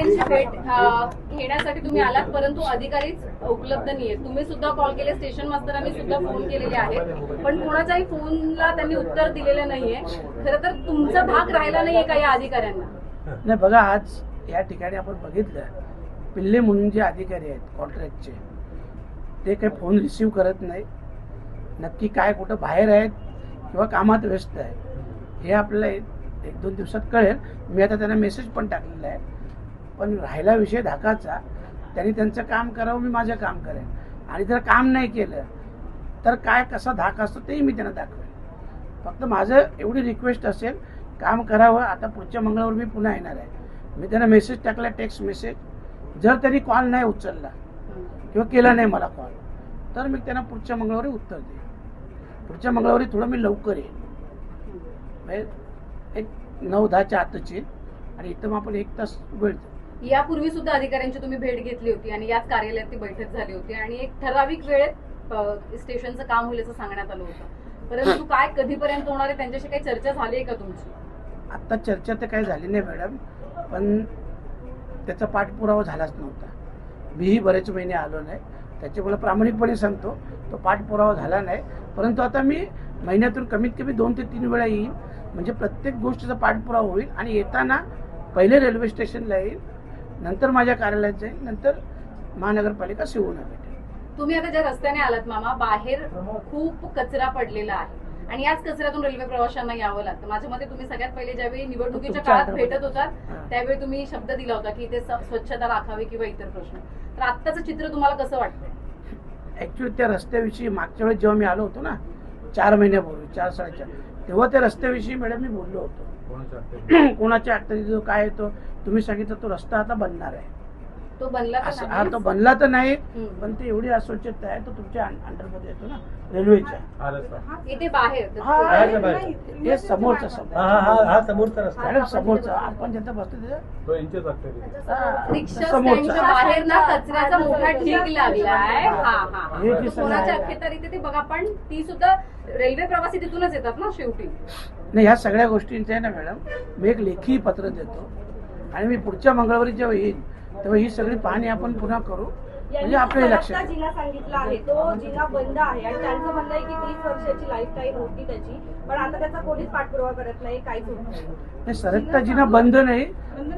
त्यांची भेट घेण्यासाठी तुम्ही आलात परंतु अधिकारीच उपलब्ध नाहीये तुम्ही सुद्धा कॉल केले स्टेशन मास्तरांनी सुद्धा फोन केलेले आहेत. पण कोणाच्याही फोनला त्यांनी उत्तर दिलेलं नाहीये. खरं तर तुमचा भाग राहिला नाहीये का या अधिकाऱ्यांना? नाही बघा आज या ठिकाणी आपण बघितलं पिल्ले म्हणून जे अधिकारी आहेत कॉन्ट्रॅक्टचे ते काही फोन रिसीव्ह करत नाही नक्की काय कुठं बाहेर आहेत किंवा कामात व्यस्त आहेत हे आपल्याला एक दोन दिवसात कळेल. मी आता त्यांना मेसेज पण टाकलेला आहे. पण राहिला विषय धाकाचा त्यांनी त्यांचं काम करावं मी माझं काम करेन. आणि जर काम नाही केलं तर काय कसा धाक असतो तेही मी त्यांना दाखवेन. फक्त माझं एवढी रिक्वेस्ट असेल काम करावं आता पुढच्या मंगळवार मी पुन्हा येणार आहे. मी त्यांना मेसेज टाकला टेक्स्ट मेसेज जर त्यांनी कॉल नाही उचलला किंवा केला नाही मला कॉल तर मी त्यांना पुढच्या मंगळवारी उत्तर देईन. पुढच्या मंगळवारी थोडं मी लवकर येईन. म्हणजे एक नऊ दहाच्या आतच. येईन आणि इथं मग आपण एक तास वेळ देऊ. यापूर्वी सुद्धा अधिकाऱ्यांची तुम्ही भेट घेतली होती आणि याच कार्यालयात ती बैठक झाली होती. आणि एक ठराविक वेळेत स्टेशनचं काम होईल असं सांगण्यात आलं होतं. परंतु काय कधीपर्यंत होणार आहे त्यांच्याशी काही चर्चा झाली आहे का तुमची? आत्ता चर्चा तर काही झाली नाही मॅडम. पण त्याचा पाठपुरावा झालाच नव्हता. मीही बरेच महिने आलो नाही. त्याच्यामुळे प्रामाणिकपणे सांगतो तो पाठपुरावा झाला नाही. परंतु आता मी महिन्यातून कमीत कमी दोन ते तीन वेळा येईन. म्हणजे प्रत्येक गोष्टीचा पाठपुरावा होईल आणि येताना पहिले रेल्वे स्टेशनला येईल नंतर माझ्या कार्यालयात जाईल नंतर महानगरपालिका शिवून भेटेल तुम्ही आता ज्या रस्त्याने आलात मामा बाहेर खूप कचरा पडलेला आहे. आणि याच कचऱ्यातून रेल्वे प्रवाशांना यावं लागतं. माझ्या मते तुम्ही सगळ्यात पहिले ज्यावेळी निवडणुकीच्या काळात. भेटत होतात. त्यावेळी तुम्ही शब्द दिला होता की इथे स- स्वच्छता राखावी किंवा इतर प्रश्न. तर आत्ताचं चित्र तुम्हाला कसं वाटतंय? ऍक्च्युली त्या रस्त्याविषयी मागच्या वेळेस जेव्हा मी आलो होतो ना चार महिन्यापूर्वी चार साडेचार. तेव्हा त्या रस्त्याविषयी मॅडम मी बोललो होतो. कोणाच्या अडचणी काय येतो तुम्ही सांगितलं तो रस्ता आता बनणार आहे. तो बनला असं हा नाही? तो बनला तर नाही. पण ते एवढी अस्वच्छता आहे तो तुमच्या अंडरमध्ये येतो ना रेल्वेच्या. हा. हे समोरचा समोर हा हा हा हा समोरचा रस्ता. मॅडम समोरचा. आपण ज्यांचा बसतो हा, समोरचा. बाहेर ना कचऱ्याचा मोठा लागलाय हा हा हा. हे कोणाच्या इथे ते बघा पण ती सुद्धा रेल्वे प्रवासी तिथूनच येतात ना शेवटी. नाही ह्या सगळ्या गोष्टींचं आहे ना मॅडम मी एक लेखी पत्र देतो. आणि मी पुढच्या मंगळवारी जेव्हा येईन तेव्हा ही सगळी पाहणी आपण पुन्हा करू. म्हणजे यांनी आपल्याही लक्षात. जिना सांगितला आहे. तो जिना बंद आहे आणि त्यांचं म्हणणं आहे की तीस वर्षाची लाईफ टाईम होती त्याची. पण आता त्याचा कोणीच पाठपुरावा करत नाही काहीच नाही. सरकता जिना बंद नाही.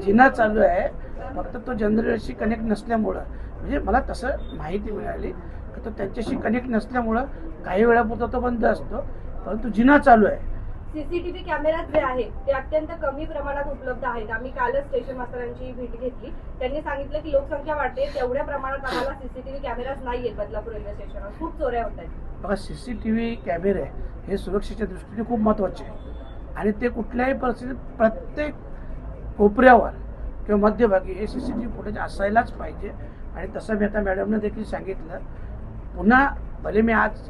जिना चालू आहे. फक्त तो जनरेटरशी कनेक्ट नसल्यामुळं. म्हणजे मला तसं माहिती मिळाली. की तो त्यांच्याशी कनेक्ट नसल्यामुळं काही वेळापुरता तो बंद असतो. परंतु जिना चालू आहे. सीसीटीव्ही कॅमेराज जे आहेत ते अत्यंत कमी प्रमाणात उपलब्ध आहेत. आम्ही कालच स्टेशन मास्तरांची भेट घेतली. त्यांनी सांगितलं की लोकसंख्या वाढते तेवढ्या प्रमाणात आम्हाला सीसीटीव्ही कॅमेराज नाही आहेत बदलापूर रेल्वे स्टेशनवर. खूप चोऱ्या होत आहेत. बघा सी सी टी व्ही कॅमेरे हे सुरक्षेच्या दृष्टीने खूप महत्त्वाचे आहे आणि ते कुठल्याही परिस्थितीत प्रत्येक कोपऱ्यावर किंवा मध्यभागी हे C C T V footage असायलाच पाहिजे. आणि तसं मी आता मॅडमने देखील सांगितलं. पुन्हा भले मी आज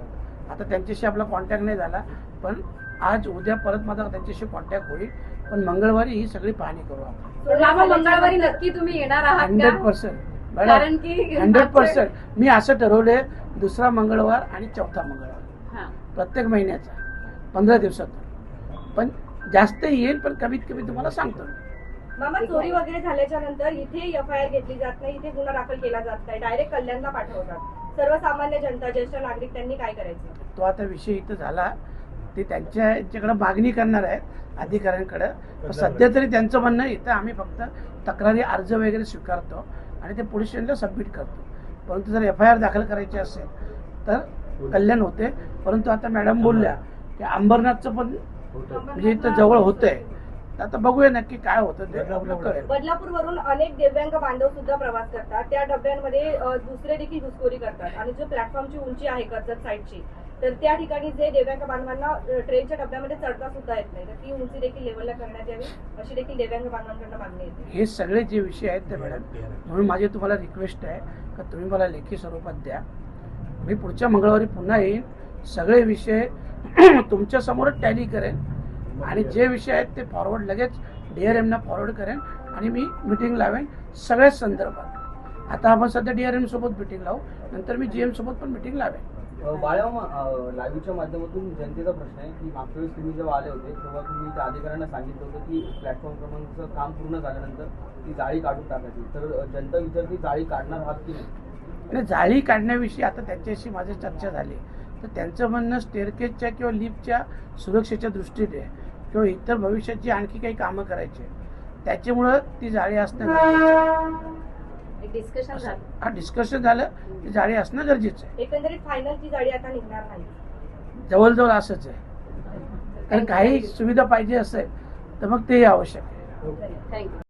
आता त्यांच्याशी आपला कॉन्टॅक्ट नाही झाला पण आज उद्या परत माझा त्यांच्याशी कॉन्टॅक्ट होईल. पण मंगळवारी ही सगळी पाहणी करू आपण. मंगळवारी नक्की तुम्ही येणार आहात हंड्रेड का पर्सेंट कारण की हंड्रेड पर्सेंट मी असं ठरवलंय दुसरा मंगळवार आणि चौथा मंगळवार. हा. प्रत्येक महिन्याचा. पंधरा दिवसातून पण जास्त येईल पण कमीत कमी तुम्हाला सांगतो. मामा चोरी वगैरे झाल्याच्यानंतर इथे एफ आय आर घेतली जात नाही इथे गुन्हा दाखल केला जात नाही डायरेक्ट कल्याणला पाठवतात. सर्वसामान्य जनता ज्येष्ठ नागरिक त्यांनी काय करायचं? तो आता विषय इथं झाला. ते त्यांच्या यांच्याकडे मागणी करणार आहेत अधिकाऱ्यांकडे. पण सध्या तरी त्यांचं म्हणणं इथं आम्ही फक्त तक्रारी अर्ज वगैरे स्वीकारतो आणि ते पोलीस स्टेशनला सबमिट करतो. परंतु जर एफ आय आर दाखल करायची असेल तर कल्याण होते. परंतु आता मॅडम बोलल्या की अंबरनाथचं पण म्हणजे इथं जवळ होतंय. आता बघूया नक्की काय होतं बदलापूर वरून अनेक दिव्यांग बांधव सुद्धा प्रवास करतात. त्या डब्यांमध्ये दुसरे देखील घुसखोरी करतात. आणि जो प्लॅटफॉर्मची उंची आहे कर्जत साईडची तर त्या ठिकाणी जे दिव्यांग बांधवांना ट्रेनच्या डब्यामध्ये चढता सुद्धा येत नाही. तर ती उंची देखील लेवलला करण्यात यावी अशी देखील दिव्यांग बांधवांकडून मागणी येते. हे सगळे जे विषय आहेत ते मॅडम म्हणून माझी तुम्हाला रिक्वेस्ट आहे का तुम्ही मला लेखी स्वरूपात द्या. मी पुढच्या मंगळवारी पुन्हा येईन. सगळे विषय तुमच्या समोरच टॅली करेन. आणि जे विषय आहेत ते फॉरवर्ड लगेच डी आर एमना फॉरवर्ड करेन. आणि मी मिटिंग लावेन सगळ्याच संदर्भात. आता आपण सध्या डी आर एम सोबत मिटिंग लावू. नंतर मी जी एम सोबत पण मिटिंग लावेन. अ, लाईव्हच्या माध्यमातून जनतेचा प्रश्न आहे की मागच्या वेळेस तुम्ही जेव्हा आले होते तेव्हा तुम्ही त्या अधिकाऱ्यांना सांगितलं होतं की प्लॅटफॉर्म क्रमांकचं काम पूर्ण झाल्यानंतर ती जाळी काढून टाकायची. तर जनता जनता विचारती जाळी काढणार आहात की नाही? आणि जाळी काढण्याविषयी आता त्यांच्याशी माझी चर्चा झाली. तर त्यांचं म्हणणं स्टेअरकेजच्या किंवा लिफ्टच्या सुरक्षेच्या दृष्टीने किंवा इतर भविष्याची आणखी काही कामं करायची त्याच्यामुळं ती जाळी असणं डिस्कशन झालं. हा डिस्कशन झालं की जाळी असणं गरजेचं आहे. एकंदरीत फायनल ती जाळी आता निघणार नाही. जवळजवळ असंच आहे. कारण काही सुविधा पाहिजे असेल तर मग तेही आवश्यक आहे. थँक्यू